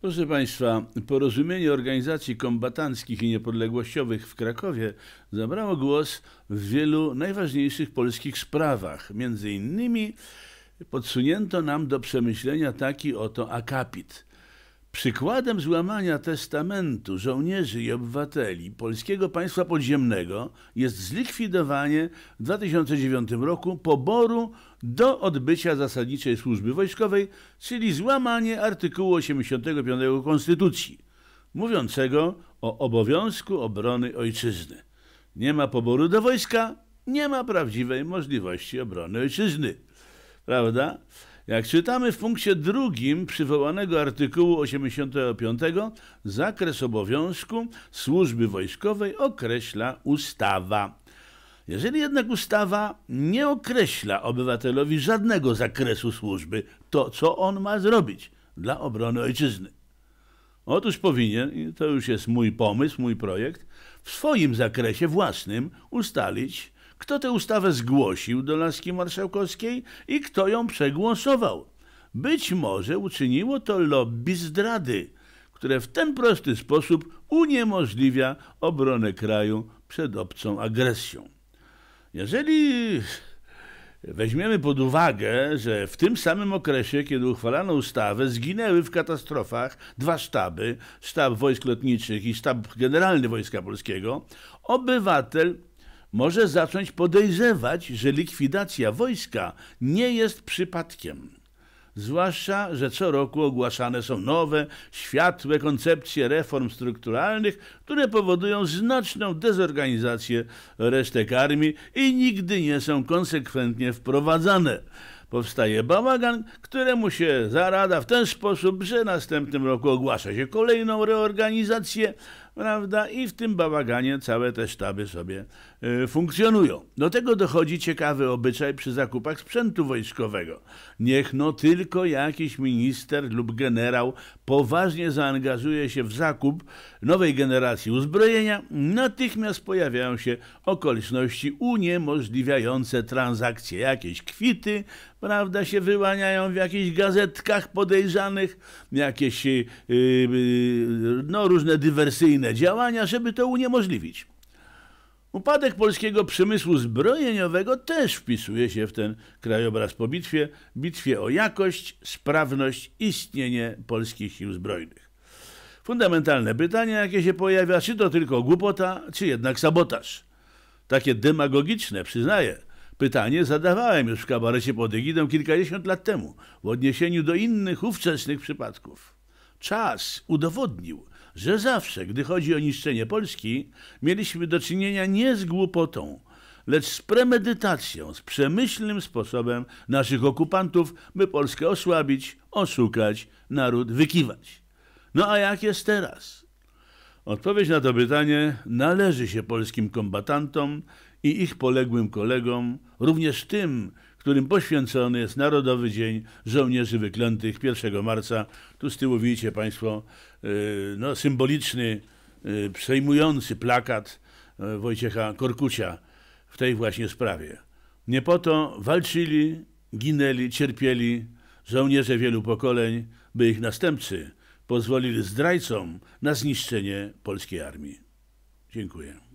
Proszę Państwa, porozumienie organizacji kombatanckich i niepodległościowych w Krakowie zabrało głos w wielu najważniejszych polskich sprawach. Między innymi podsunięto nam do przemyślenia taki oto akapit – Przykładem złamania testamentu żołnierzy i obywateli polskiego państwa podziemnego jest zlikwidowanie w 2009 roku poboru do odbycia zasadniczej służby wojskowej, czyli złamanie artykułu 85 Konstytucji, mówiącego o obowiązku obrony ojczyzny. Nie ma poboru do wojska, nie ma prawdziwej możliwości obrony ojczyzny. Prawda? Jak czytamy w punkcie drugim przywołanego artykułu 85, zakres obowiązku służby wojskowej określa ustawa. Jeżeli jednak ustawa nie określa obywatelowi żadnego zakresu służby, to co on ma zrobić dla obrony ojczyzny? Otóż powinien, i to już jest mój pomysł, mój projekt, w swoim zakresie własnym ustalić, kto tę ustawę zgłosił do laski marszałkowskiej i kto ją przegłosował. Być może uczyniło to lobby zdrady, które w ten prosty sposób uniemożliwia obronę kraju przed obcą agresją. Jeżeli weźmiemy pod uwagę, że w tym samym okresie, kiedy uchwalano ustawę, zginęły w katastrofach dwa sztaby, sztab wojsk lotniczych i sztab generalny Wojska Polskiego, obywatel może zacząć podejrzewać, że likwidacja wojska nie jest przypadkiem. Zwłaszcza, że co roku ogłaszane są nowe, światłe koncepcje reform strukturalnych, które powodują znaczną dezorganizację resztek armii i nigdy nie są konsekwentnie wprowadzane. Powstaje bałagan, któremu się zarada w ten sposób, że następnym roku ogłasza się kolejną reorganizację, prawda? I w tym bałaganie całe te sztaby sobie funkcjonują. Do tego dochodzi ciekawy obyczaj przy zakupach sprzętu wojskowego. Niech no tylko jakiś minister lub generał poważnie zaangażuje się w zakup nowej generacji uzbrojenia, natychmiast pojawiają się okoliczności uniemożliwiające transakcje. Jakieś kwity, prawda, się wyłaniają w jakichś gazetkach podejrzanych, jakieś yy, no, różne dywersyjne działania, żeby to uniemożliwić. Upadek polskiego przemysłu zbrojeniowego też wpisuje się w ten krajobraz po bitwie, bitwie o jakość, sprawność, istnienie polskich sił zbrojnych. Fundamentalne pytanie, jakie się pojawia, czy to tylko głupota, czy jednak sabotaż. Takie demagogiczne, przyznaję. Pytanie zadawałem już w kabarecie pod egidą kilkadziesiąt lat temu, w odniesieniu do innych ówczesnych przypadków. Czas udowodnił, że zawsze, gdy chodzi o niszczenie Polski, mieliśmy do czynienia nie z głupotą, lecz z premedytacją, z przemyślnym sposobem naszych okupantów, by Polskę osłabić, oszukać, naród wykiwać. No a jak jest teraz? Odpowiedź na to pytanie należy się polskim kombatantom i ich poległym kolegom, również tym, którym poświęcony jest Narodowy Dzień Żołnierzy Wyklętych 1 marca. Tu z tyłu widzicie Państwo y, no, symboliczny, y, przejmujący plakat y, Wojciecha Korkucia w tej właśnie sprawie. Nie po to walczyli, ginęli, cierpieli żołnierze wielu pokoleń, by ich następcy pozwolili zdrajcom na zniszczenie polskiej armii. Dziękuję.